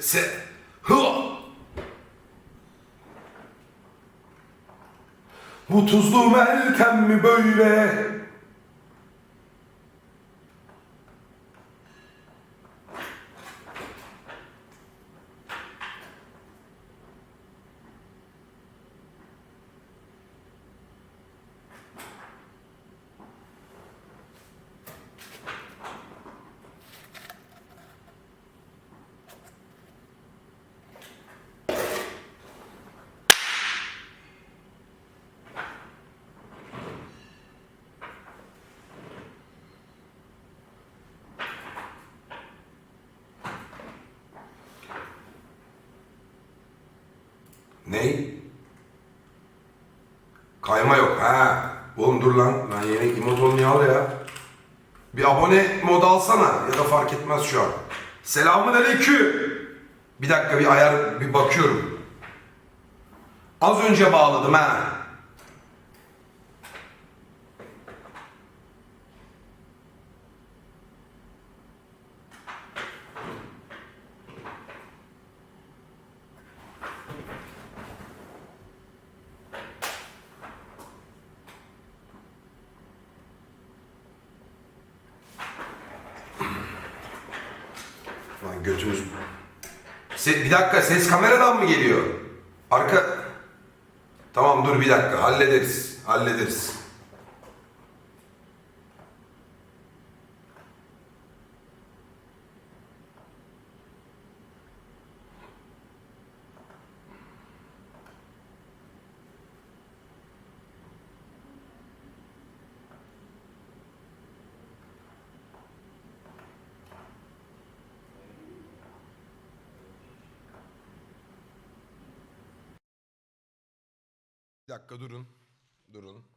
se. Hı. Bu tuzlu meltem mi böyle? Ney? Kayma yok ha. Oğlum dur lan. Ben yeni emot niye al ya? Bir abone mod alsana ya da fark etmez şu an. Selamun aleyküm. Bir dakika bir ayar bir bakıyorum. Az önce bağladım ha. Lan götümüz... Se- bir dakika ses kameradan mı geliyor? Arka... Tamam dur bir dakika hallederiz. Hallederiz. Bir dakika durun. Durun.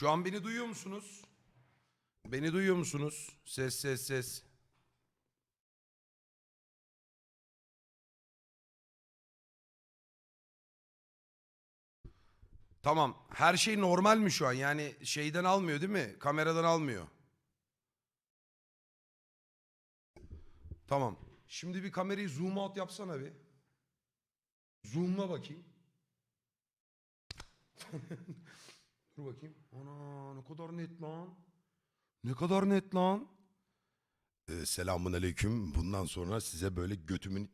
Şu an beni duyuyor musunuz? Beni duyuyor musunuz? Ses ses ses. Tamam. Her şey normal mi şu an? Yani şeyden almıyor değil mi? Kameradan almıyor. Tamam. Şimdi bir kamerayı zoom out yapsana bir. Zoom'la bakayım. Dur bakayım. Ana ne kadar net lan. Ne kadar net lan. Ee, selamun aleyküm. Bundan sonra size böyle götümün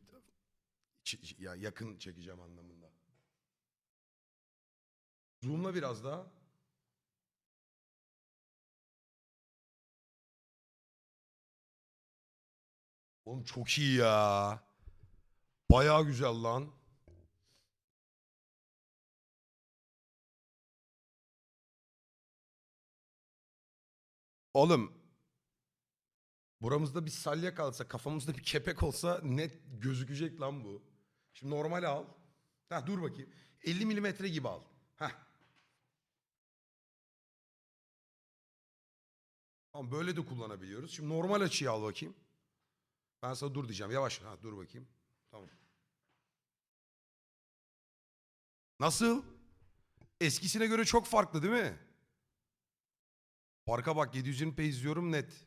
ya yakın çekeceğim anlamında. Zoom'la biraz daha. Oğlum çok iyi ya. Bayağı güzel lan. Oğlum buramızda bir salya kalsa kafamızda bir kepek olsa net gözükecek lan bu. Şimdi normal al. Heh, dur bakayım. 50 milimetre gibi al. Heh. Tamam böyle de kullanabiliyoruz. Şimdi normal açıyı al bakayım. Ben sana dur diyeceğim. Yavaş. Ha, dur bakayım. Tamam. Nasıl? Eskisine göre çok farklı değil mi? Farka bak 720p izliyorum net.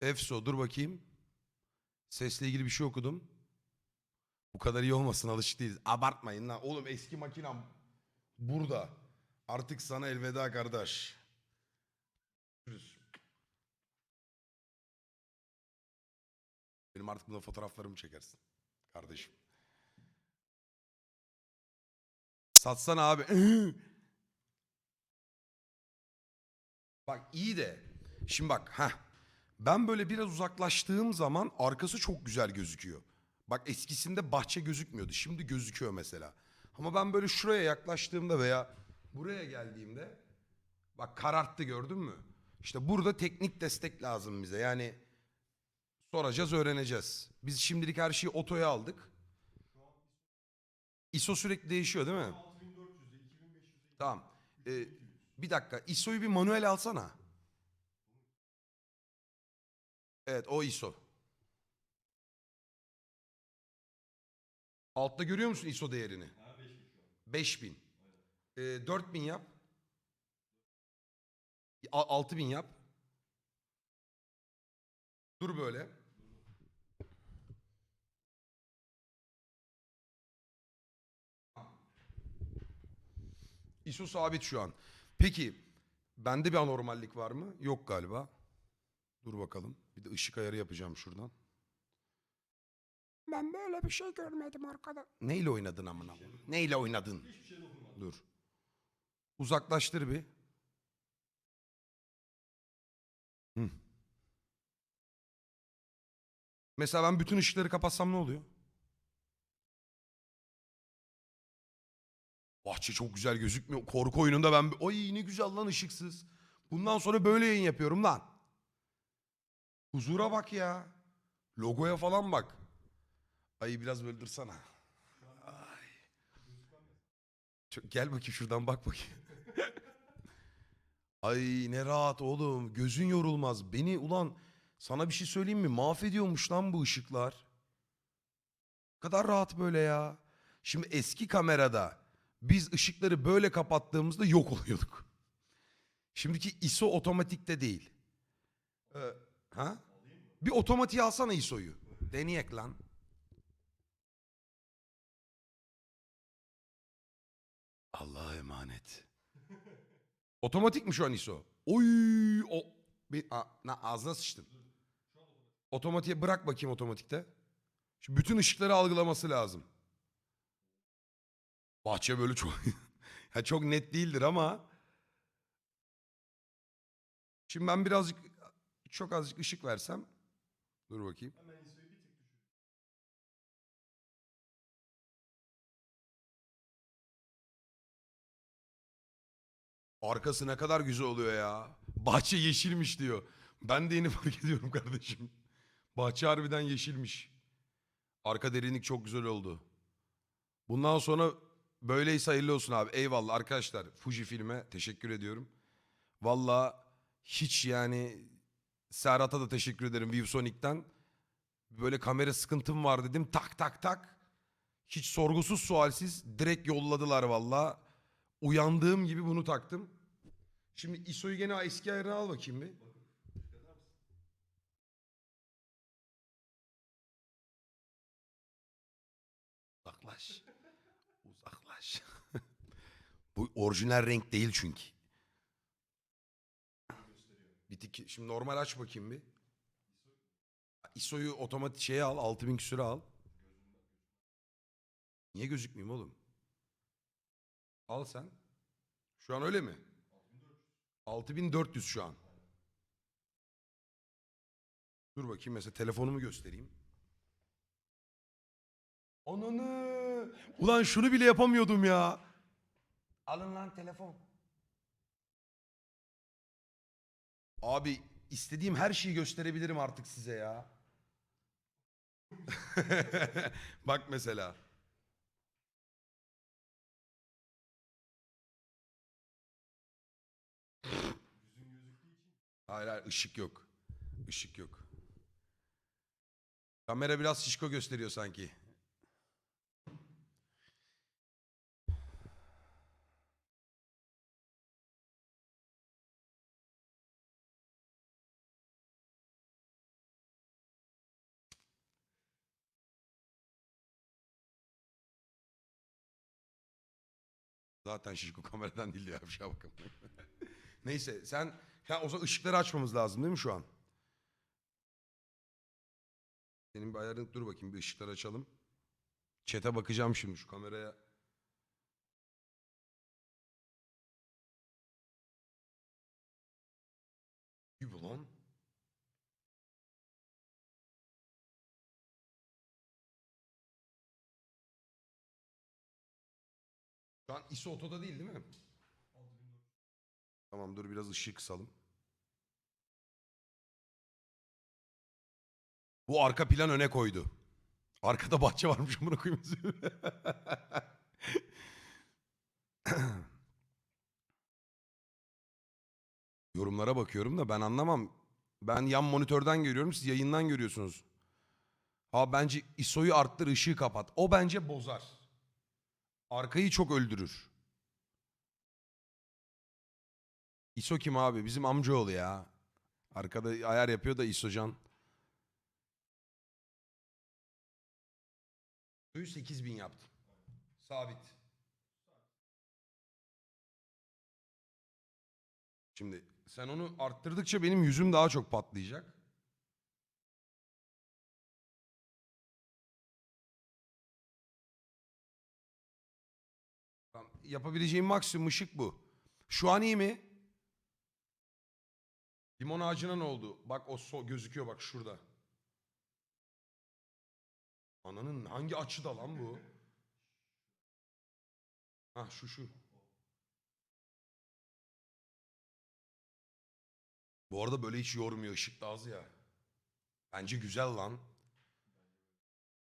EFSO dur bakayım. Sesle ilgili bir şey okudum. Bu kadar iyi olmasın alışık değiliz. Abartmayın lan. Oğlum eski makinem burada. Artık sana elveda kardeş. Görüşürüz. Benim artık buna fotoğraflarımı çekersin. Kardeşim. Satsana abi. bak iyi de. Şimdi bak ha. Ben böyle biraz uzaklaştığım zaman arkası çok güzel gözüküyor. Bak eskisinde bahçe gözükmüyordu. Şimdi gözüküyor mesela. Ama ben böyle şuraya yaklaştığımda veya buraya geldiğimde bak kararttı gördün mü? İşte burada teknik destek lazım bize. Yani soracağız, öğreneceğiz. Biz şimdilik her şeyi otoya aldık. ISO sürekli değişiyor değil mi? 6400'e, 2500'e, Tamam. Ee, bir dakika. ISO'yu bir manuel alsana. Evet o ISO. Altta görüyor musun ISO değerini? ha 5000 şu an. 5000. Ee, 4000 yap. A- 6000 yap. Dur böyle. ISO sabit şu an. Peki bende bir anormallik var mı? Yok galiba. Dur bakalım. Bir de ışık ayarı yapacağım şuradan. Ben böyle bir şey görmedim arkada. Neyle oynadın amına? Neyle oynadın? Şey. Dur. Uzaklaştır bir. Hı. Mesela ben bütün ışıkları kapatsam ne oluyor? Bahçe çok güzel gözükmüyor. Korku oyununda ben... Oy ne güzel lan ışıksız. Bundan sonra böyle yayın yapıyorum lan. Huzura bak ya. Logoya falan bak. Ayı biraz böyle dursana. Ay. Çok, gel bakayım şuradan bak bakayım. Ay ne rahat oğlum. Gözün yorulmaz. Beni ulan sana bir şey söyleyeyim mi? Mahvediyormuş lan bu ışıklar. Kadar rahat böyle ya. Şimdi eski kamerada biz ışıkları böyle kapattığımızda yok oluyorduk. Şimdiki ISO otomatikte değil. Ee, ha? Bir otomatiğe alsana ISO'yu. Deneyek lan. Allah'a emanet. Otomatik mi şu an ISO? Oy o bir a, na, ağzına sıçtın. Otomatiğe bırak bakayım otomatikte. Şu bütün ışıkları algılaması lazım. Bahçe böyle çok ya çok net değildir ama Şimdi ben birazcık çok azıcık ışık versem dur bakayım. Arkası ne kadar güzel oluyor ya. Bahçe yeşilmiş diyor. Ben de yeni fark ediyorum kardeşim. Bahçe harbiden yeşilmiş. Arka derinlik çok güzel oldu. Bundan sonra böyleyse hayırlı olsun abi. Eyvallah arkadaşlar. Fuji filme teşekkür ediyorum. Valla hiç yani Serhat'a da teşekkür ederim ViewSonic'ten. Böyle kamera sıkıntım var dedim. Tak tak tak. Hiç sorgusuz sualsiz direkt yolladılar valla. Uyandığım gibi bunu taktım. Şimdi ISO'yu gene eski ayarına al bakayım bir. Bu orijinal renk değil çünkü. Bir tık, şimdi normal aç bakayım bir. ISO'yu otomatik şeye al, 6000 küsüre al. Niye gözükmeyeyim oğlum? Al sen. Şu an öyle mi? 6400 şu an. Dur bakayım mesela telefonumu göstereyim. Ananı. Ulan şunu bile yapamıyordum ya. Alın lan telefon. Abi istediğim her şeyi gösterebilirim artık size ya. Bak mesela. Hayır hayır ışık yok. Işık yok. Kamera biraz şişko gösteriyor sanki. Zaten şişko kameradan değil ya. Bir şey bakalım. Neyse sen ya o zaman ışıkları açmamız lazım değil mi şu an? Senin bir ayarını dur bakayım bir ışıkları açalım. Çete bakacağım şimdi şu kameraya. Gibi lan. Şu an ISO otoda değil değil mi? Tamam dur biraz ışığı kısalım. Bu arka plan öne koydu. Arkada bahçe varmış bunu koyayım. Yorumlara bakıyorum da ben anlamam. Ben yan monitörden görüyorum siz yayından görüyorsunuz. Ha bence ISO'yu arttır ışığı kapat. O bence bozar. Arkayı çok öldürür. ISO kim abi? Bizim amcaoğlu ya. Arkada ayar yapıyor da ISOcan. ISO'yu 8000 yaptım. Sabit. Şimdi sen onu arttırdıkça benim yüzüm daha çok patlayacak. Yapabileceğim maksimum ışık bu. Şu an iyi mi? Limon ağacına ne oldu? Bak o so gözüküyor bak şurada. Ananın hangi açıda lan bu? Ha şu şu. Bu arada böyle hiç yormuyor ışık da az ya. Bence güzel lan.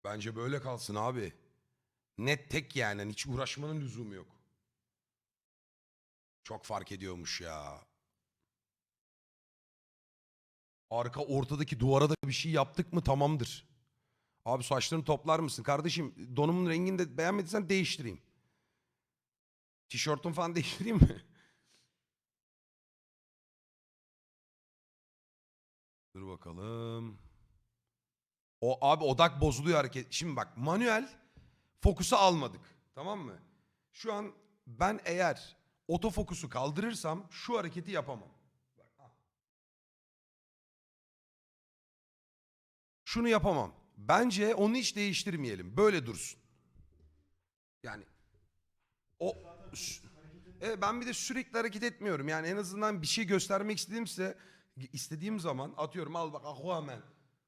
Bence böyle kalsın abi. Net tek yani hani hiç uğraşmanın lüzumu yok. Çok fark ediyormuş ya. Arka ortadaki duvara da bir şey yaptık mı tamamdır. Abi saçlarını toplar mısın? Kardeşim donumun rengini de beğenmediysen değiştireyim. Tişörtün falan değiştireyim mi? Dur bakalım. O abi odak bozuluyor hareket. Şimdi bak manuel fokusu almadık. Tamam mı? Şu an ben eğer otofokusu kaldırırsam şu hareketi yapamam. Şunu yapamam. Bence onu hiç değiştirmeyelim. Böyle dursun. Yani o Evet, ben bir de sürekli hareket etmiyorum. Yani en azından bir şey göstermek istediğimse istediğim zaman atıyorum al bak Aquaman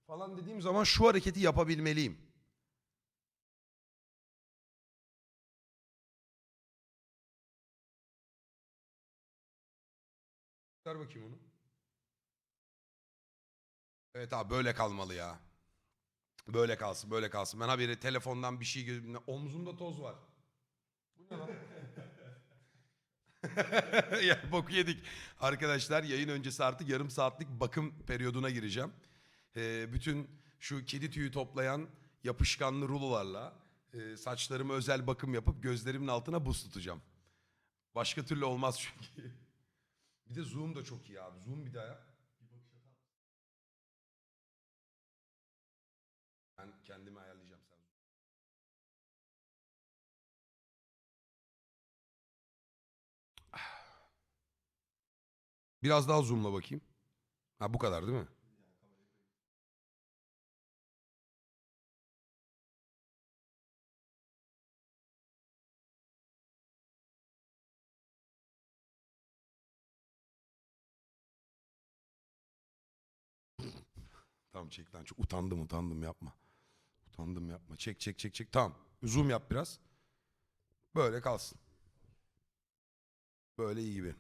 falan dediğim zaman şu hareketi yapabilmeliyim. Ver bakayım onu. Evet abi böyle kalmalı ya. Böyle kalsın böyle kalsın. Ben haberi telefondan bir şey gözümde omzumda toz var. Bu ne lan? ya boku yedik. Arkadaşlar yayın öncesi artık yarım saatlik bakım periyoduna gireceğim. Ee, bütün şu kedi tüyü toplayan yapışkanlı rulolarla e, saçlarıma özel bakım yapıp gözlerimin altına buz tutacağım. Başka türlü olmaz çünkü. bir de zoom da çok iyi abi. Zoom bir daha yap. Ben kendimi ayarlayacağım sen. Biraz daha zoomla bakayım. Ha bu kadar değil mi? Tamam çek lan. Çok utandım utandım yapma. Utandım yapma. Çek çek çek çek. Tamam. Zoom yap biraz. Böyle kalsın. Böyle iyi gibi.